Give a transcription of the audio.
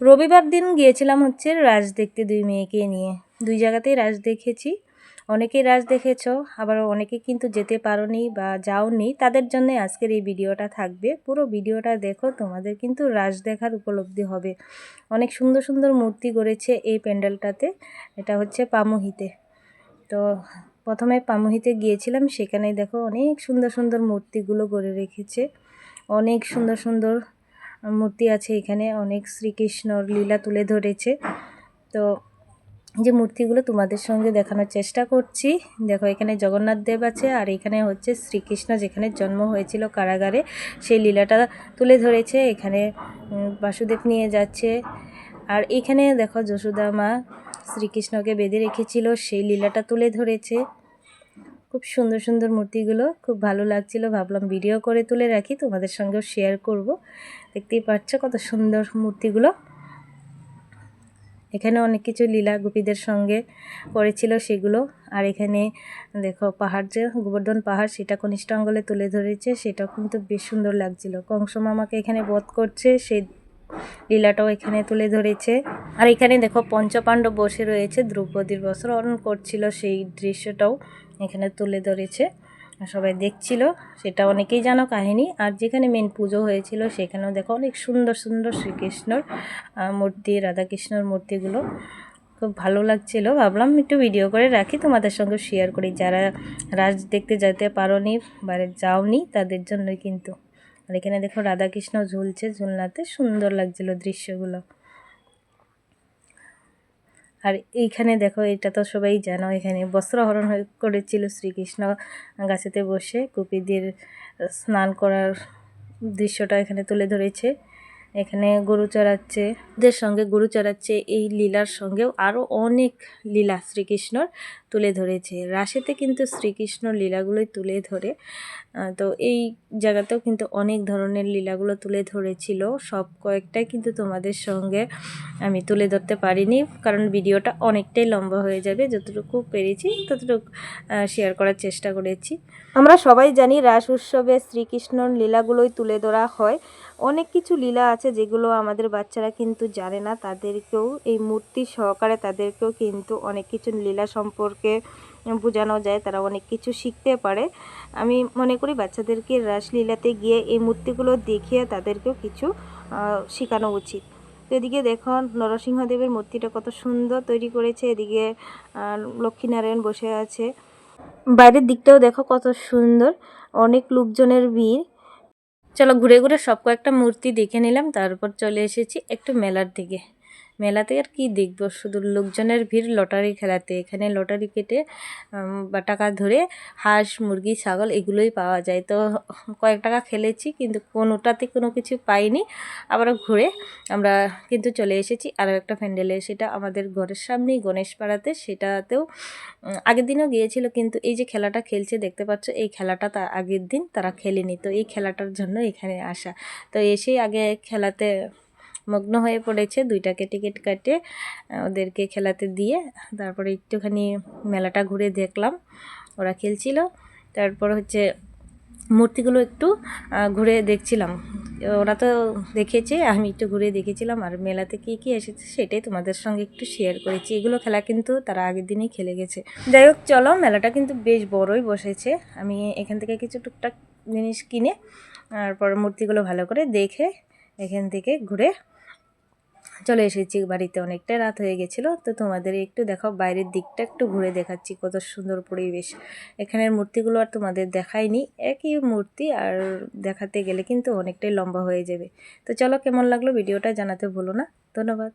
রবিবার দিন গিয়েছিলাম হচ্ছে রাজ দেখতে দুই মেয়েকে নিয়ে। দুই জায়গাতেই রাজ দেখেছি। অনেকেই রাজ দেখেছ আবার অনেকে কিন্তু যেতে পারোনি বা যাওনি। তাদের জন্য আজকের এই ভিডিওটা থাকবে। পুরো ভিডিওটা দেখো, তোমাদের কিন্তু রাজ দেখার উপলব্ধি হবে। অনেক সুন্দর সুন্দর মূর্তি গড়েছে এই প্যান্ডেলটাতে। এটা হচ্ছে পামুহিতে। তো প্রথমে পামুহিতে গিয়েছিলাম সেখানে দেখো অনেক সুন্দর সুন্দর মূর্তিগুলো গড়ে রেখেছে। অনেক সুন্দর সুন্দর মূর্তি আছে এখানে, অনেক শ্রীকৃষ্ণর লীলা তুলে ধরেছে। তো যে মূর্তিগুলো তোমাদের সঙ্গে দেখানোর চেষ্টা করছি, দেখো এখানে জগন্নাথ দেব আছে আর এখানে হচ্ছে শ্রীকৃষ্ণ যেখানে জন্ম হয়েছিল কারাগারে, সেই লীলাটা তুলে ধরেছে, এখানে বাসুদেব নিয়ে যাচ্ছে। আর এখানে দেখো যশোদা মা শ্রীকৃষ্ণকে বেঁধে রেখেছিল, সেই লীলাটা তুলে ধরেছে। খুব সুন্দর সুন্দর মূর্তিগুলো। খুব ভালো লাগছিল। ভাবলাম ভিডিও করে তুলে রাখি। তোমাদের সঙ্গেও শেয়ার করব। দেখতেই পাচ্ছ কত সুন্দর মূর্তিগুলো। এখানে অনেক কিছু লীলা গোপীদের সঙ্গে করেছিল সেগুলো। আর এখানে দেখো পাহাড় যে, গোবর্ধন পাহাড়, সেটা কনিষ্ঠাঙ্গলে তুলে ধরেছে। সেটাও কিন্তু বেশ সুন্দর লাগছিল। কংস মামাকে এখানে বধ করছে। সেই লীলাটাও এখানে তুলে ধরেছে। আর এখানে দেখো পঞ্চপাণ্ডব বসে রয়েছে। দ্রৌপদীর বস্ত্রহরণ করছিল সেই দৃশ্যটাও। এখানে তুলে ধরেছে। সবাই দেখছিল, সেটা অনেকেই জানো কাহিনী। আর যেখানে মেন পুজো হয়েছিল, সেখানেও দেখো অনেক সুন্দর সুন্দর শ্রীকৃষ্ণর মূর্তি, রাধাকৃষ্ণর মূর্তিগুলো। খুব ভালো লাগছিল। ভাবলাম একটু ভিডিও করে রাখি, তোমাদের সঙ্গে শেয়ার করি। যারা রাজ দেখতে যেতে পারোনি বাইরে যাওনি, তাদের জন্যই কিন্তু। আর এখানে দেখো রাধাকৃষ্ণ ঝুলছে, ঝুলনাতে সুন্দর লাগছিল দৃশ্যগুলো। আর এইখানে দেখো, এটা তো সবাই জানো, এখানে বস্ত্রহরণ করেছিল শ্রীকৃষ্ণ গাছেতে বসে। গোপীদের স্নান করার দৃশ্যটা এখানে তুলে ধরেছে। এখানে গরু চড়াচ্ছে, ওদের সঙ্গে গরু চড়াচ্ছে, এই লীলার সঙ্গেও আরও অনেক লীলা শ্রীকৃষ্ণর তুলে ধরেছে। রাশেতে কিন্তু শ্রীকৃষ্ণ লীলাগুলোই তুলে ধরে তো এই জায়গাতেও কিন্তু অনেক ধরনের লীলাগুলো তুলে ধরেছিল। সব কয়েকটাই কিন্তু তোমাদের সঙ্গে আমি তুলে ধরতে পারিনি, কারণ ভিডিওটা অনেকটাই লম্বা হয়ে যাবে। যতটুকু পেরেছি ততটুকু শেয়ার করার চেষ্টা করেছি। আমরা সবাই জানি রাস উৎসবে শ্রীকৃষ্ণর লীলাগুলোই তুলে ধরা হয়। অনেক কিছু লীলা আছে যেগুলো আমাদের বাচ্চারা কিন্তু জানে না। তাদেরকেও এই মূর্তি সহকারে তাদেরকেও কিন্তু অনেক কিছু লীলা সম্পর্কে বোঝানো যায়, তারা অনেক কিছু শিখতে পারে। আমি মনে করি বাচ্চাদেরকে রাসলীলাতে গিয়ে এই মূর্তিগুলো দেখিয়ে তাদেরকেও কিছু শেখানো উচিত। তো এদিকে দেখো, নরসিংহদেবের মূর্তিটা কত সুন্দর তৈরি করেছে। এদিকে লক্ষ্মীনারায়ণ বসে আছে। বাইরের দিকটাও দেখো কত সুন্দর। অনেক লোকজনের ভিড়। চলো ঘুরে ঘুরে সব কয়েকটা মূর্তি দেখে নিলাম তারপর চলে এসেছি একটু মেলার দিকে। মেলাতে আর কি দেখব? শুধু লোকজনের ভিড় লটারি খেলাতে। এখানে লটারি কেটে বা টাকা ধরে হাঁস, মুরগি, ছাগল এগুলোই পাওয়া যায়। তো কয়েক টাকা খেলেছি কিন্তু কোনোটাতে কোনো কিছু পাইনি। আবার ঘুরে আমরা কিন্তু চলে এসেছি আরও একটা প্যান্ডেলে। সেটা আমাদের ঘরের সামনেই গণেশ পাড়াতে সেটাতেও আগের দিনও গিয়েছিল কিন্তু এই যে খেলাটা খেলছে, দেখতে পাচ্ছ এই খেলাটা তার আগের দিন তারা খেলেনি। তো এই খেলাটার জন্য এখানে আসা। তো এসেই আগে খেলাতে মগ্ন হয়ে পড়েছে। দুইটাকে টিকিট কাটে ওদেরকে খেলাতে দিয়ে তারপরে একটুখানি মেলাটা ঘুরে দেখলাম। ওরা খেলছিল। তারপর হচ্ছে মূর্তিগুলো একটু ঘুরে দেখছিলাম। ওরা তো দেখেছে, আমি একটু ঘুরে দেখেছিলাম। আর মেলাতে কী কী এসেছে সেটাই তোমাদের সঙ্গে একটু শেয়ার করেছি। এগুলো খেলা কিন্তু তারা আগের দিনেই খেলে গেছে। যাই হোক, চলো, মেলাটা কিন্তু বেশ বড়ই বসেছে। আমি এখান থেকে কিছু টুকটাক জিনিস কিনে, তারপর মূর্তিগুলো ভালো করে দেখে এখান থেকে ঘুরে চলে এসেছি, বাড়িতে অনেকটা রাত হয়ে গেছিল। তো তোমাদের একটু দেখো বাইরের দিকটা একটু ঘুরে দেখাচ্ছি, কত সুন্দর পরিবেশ। এখানের মূর্তিগুলো আর তোমাদের দেখায়নি একই মূর্তি আর দেখাতে গেলে কিন্তু অনেকটাই লম্বা হয়ে যাবে। তো চলো, কেমন লাগল ভিডিওটা জানাতে ভুলো না। ধন্যবাদ।